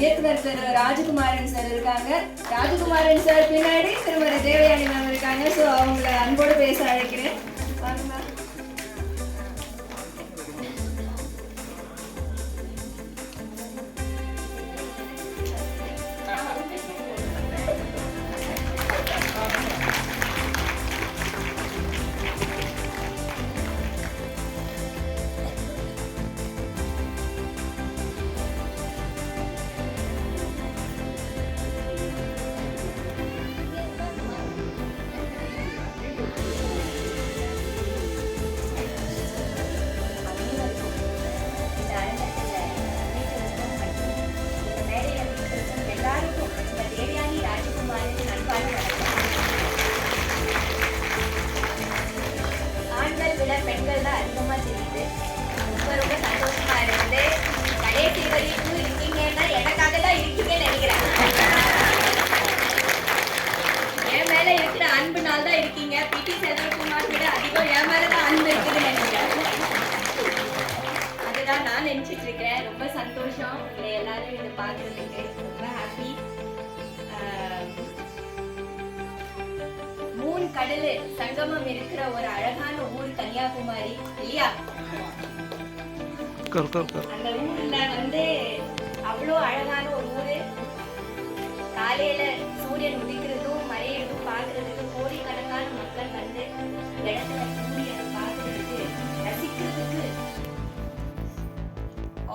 இயக்குனர் திரு ராஜகுமாரன் சார் இருக்காங்க. ராஜகுமாரன் சார் பின்னாடி திருமதி தேவயானி மேம் இருக்காங்க. ஸோ அவங்கள அன்போடு பேச அழைக்கிறேன். நினச்சிட்டு இருக்கேன் ரொம்ப சந்தோஷம். உங்களை எல்லாரும் இதை பார்க்கறதுக்கு ரொம்ப ஹாப்பி மூணு கடல் சங்கமம் இருக்கிற ஒரு அழகான ஊர் கன்னியாகுமரி. இல்லையா? அந்த ஊர்ல வந்து அவ்வளோ அழகான ஒரு ஊர். காலையில சூரியன் உதிக்கிறதும் மறையிறதும் பார்க்கறதுக்கு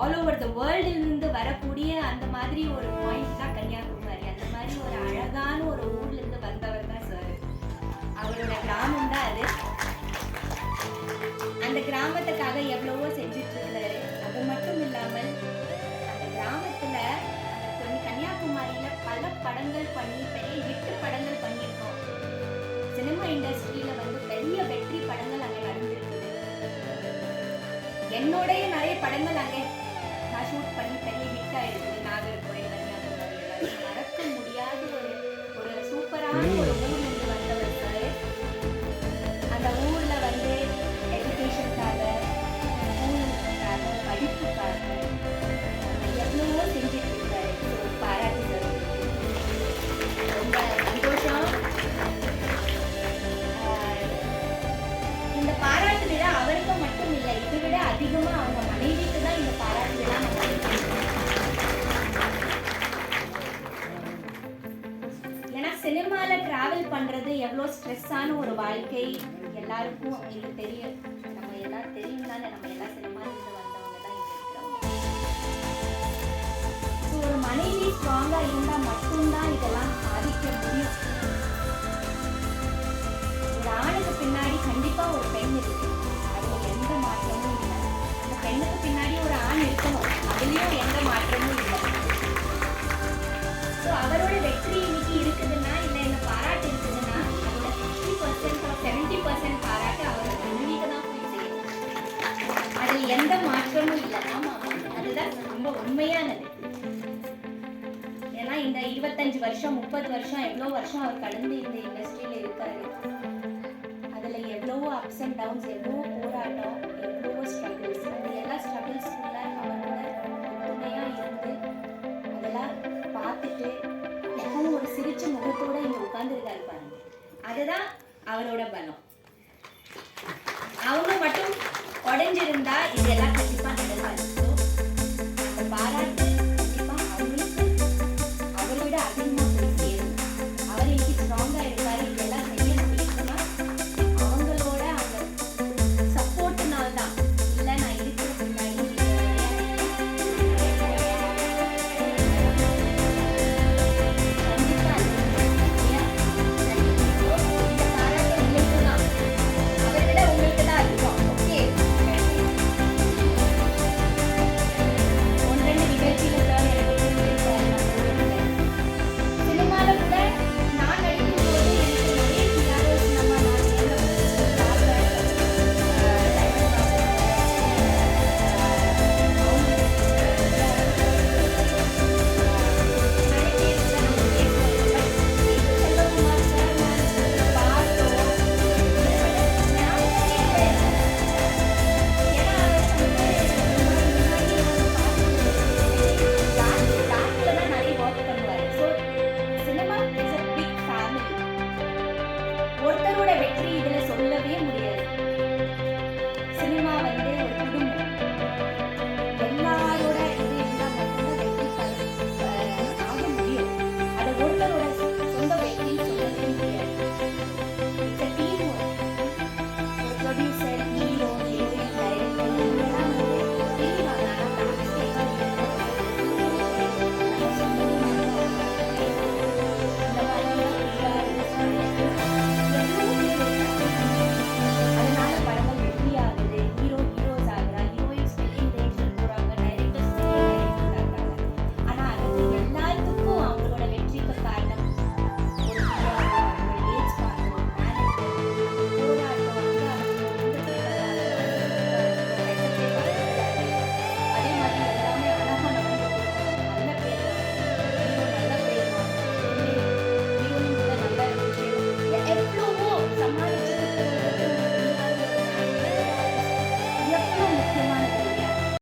ஆல் ஓவர் த வேர்ல்டுலேருந்து வரக்கூடிய அந்த மாதிரி ஒரு பாயிண்ட் தான் கன்னியாகுமரி. அந்த மாதிரி ஒரு அழகான ஒரு ஊர்லேருந்து வந்தவர் தான் சார் அவரோட கிராமம் தான் அது. அந்த கிராமத்துக்காக எவ்வளவோ செஞ்சுட்டு இருந்தாரு. அது மட்டும் இல்லாமல் அந்த கிராமத்தில் கன்னியாகுமரியில் பல படங்கள் பண்ணி பெரிய எட்டு படங்கள் பண்ணியிருக்கோம். சினிமா இண்டஸ்ட்ரியில் வந்து பெரிய வெற்றி படங்கள் அங்கே நடந்திருக்குது என்னோடய நிறைய படங்கள் அங்கே ஒரு வந்தவர் சார் அந்த ஊரில் வந்து எஜுகேஷனுக்காக ஸ்கூலுக்காக படிப்புக்காக எவ்வளவோ செஞ்சுட்டு ஸ்ட்ரெஸ்ஸான ஒரு வாழ்க்கை எல்லாருக்கும் இது தெரியும். நம்ம எல்லாம் தெரியும் தானே நம்ம எல்லாம் சினிமால இருந்து வந்தவங்க தான் இங்கே இருக்கிறவங்க. ஒரு மனைவி ஸ்ட்ராங்கா இருந்தா மட்டும்தான் இதெல்லாம் சாதிக்க முடியும். ஒரு ஆணுக்கு பின்னாடி கண்டிப்பா ஒரு பெண் இருக்கு. அதில் எந்த மாற்றமும் இல்லை. அந்த பெண்ணுக்கு பின்னாடி ஒரு ஆண் இருக்கணும். அதுலேயும் எந்த மாற்றமும் இல்லை. ஸோ மாற்றமும் இல்லை. ஆமா அதுதான் ரொம்ப உண்மையானது. ஏன்னா இந்த இருபத்தஞ்சு வருஷம் முப்பது வருஷம் எவ்வளோ வருஷம் அவர் கடந்து இந்த இண்டஸ்ட்ரியில இருக்காரு. அதுல எவ்வளவோ அப்ஸ் அண்ட் டவுன்ஸ் எவ்வளவோ போராட்டம் எவ்வளவோ ஸ்ட்ரகிள்ஸ் அந்த எல்லா ஸ்ட்ரகிள்ஸ்க்குள்ள அவரோட ஒத்துமையா இருந்து அதெல்லாம் பார்த்துட்டு எப்பவும் ஒரு சிரிச்ச முகத்தோட இங்க உட்கார்ந்துருக்காரு பாருங்க. அதுதான் அவரோட பலம். அவங்க மட்டும் உடைஞ்சிருந்தா இதெல்லாம்